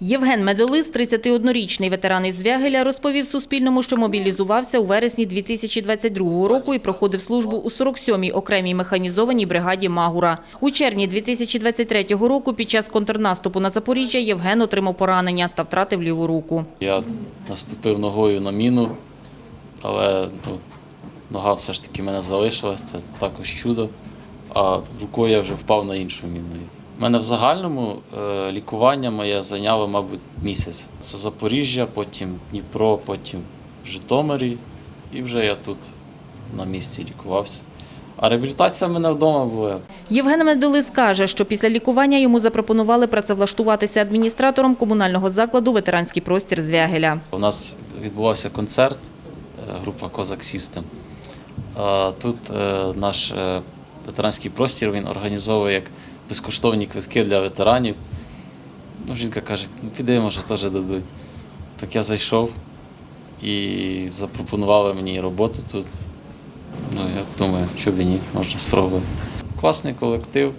Євген Медолис, 31-річний ветеран із Звягеля, розповів Суспільному, що мобілізувався у вересні 2022 року і проходив службу у 47-й окремій механізованій бригаді Магура. У червні 2023 року під час контрнаступу на Запоріжжя Євген отримав поранення та втратив ліву руку. Я наступив ногою на міну, але ну, нога все ж таки мене залишилась, це також чудо. А рукою я вже впав на іншу міну. У мене в загальному е, лікування моє зайняло, мабуть, місяць. Це Запоріжжя, потім Дніпро, потім в Житомирі. І вже я тут на місці лікувався. А реабілітація в мене вдома була. Євген Медолис каже, що після лікування йому запропонували працевлаштуватися адміністратором комунального закладу «Ветеранський простір Звягеля». У нас відбувався концерт, е, група Козак. А Тут е, наш ветеранський простір він організовує як безкоштовні квитки для ветеранів. Ну, жінка каже, ну піди, може, теж дадуть. Так я зайшов і запропонували мені роботу тут. Ну, я думаю, що б і ні, можна спробувати. Класний колектив,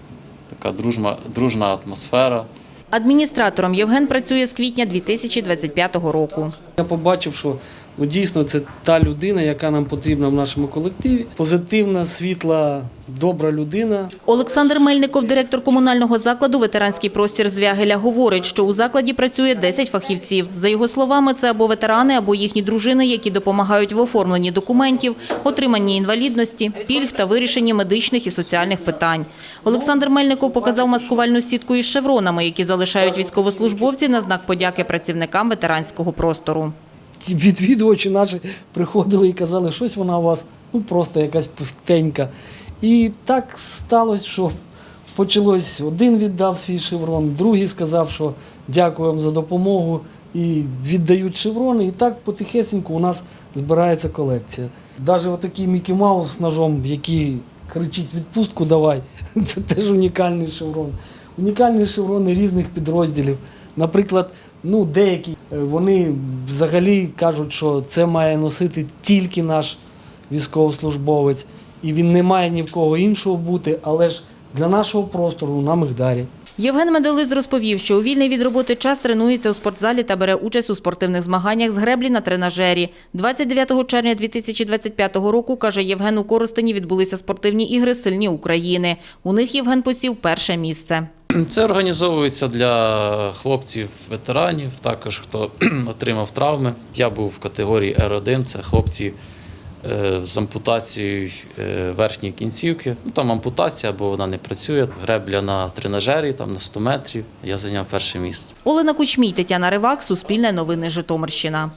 така дружна, дружна атмосфера. Адміністратором Євген працює з квітня 2025 року. Я побачив, що ну, дійсно це та людина, яка нам потрібна в нашому колективі. Позитивна, світла, добра людина. Олександр Мельников, директор комунального закладу «Ветеранський простір Звягеля», говорить, що у закладі працює 10 фахівців. За його словами, це або ветерани, або їхні дружини, які допомагають в оформленні документів, отриманні інвалідності, пільг та вирішенні медичних і соціальних питань. Олександр Мельников показав маскувальну сітку із шевронами, які залишають військовослужбовці на знак подяки працівникам ветеранського простору. Ті відвідувачі наші приходили і казали, щось вона у вас ну, просто якась пустенька. І так сталося, що почалось, один віддав свій шеврон, другий сказав, що дякую вам за допомогу. І віддають шеврони, і так потихесеньку у нас збирається колекція. Навіть отакий Мікі Маус з ножом, який кричить відпустку давай, це теж унікальний шеврон. Унікальні шеврони різних підрозділів. Наприклад, ну, деякі е, вони взагалі кажуть, що це має носити тільки наш військовослужбовець, і він не має ні в кого іншого бути, але ж для нашого простору на Мигдарі. Євген Медолиз розповів, що у вільний від роботи час тренується у спортзалі та бере участь у спортивних змаганнях з греблі на тренажері. 29 червня 2025 року, каже Євген, у Коростені відбулися спортивні ігри «Сильні України». У них Євген посів перше місце. Це організовується для хлопців-ветеранів, також хто отримав травми. Я був в категорії R1, це хлопці е, з ампутацією е, верхньої кінцівки. Ну, там ампутація, бо вона не працює. Гребля на тренажері, там на 100 метрів. Я зайняв перше місце. Олена Кучмій, Тетяна Ривак, Суспільне новини Житомирщина.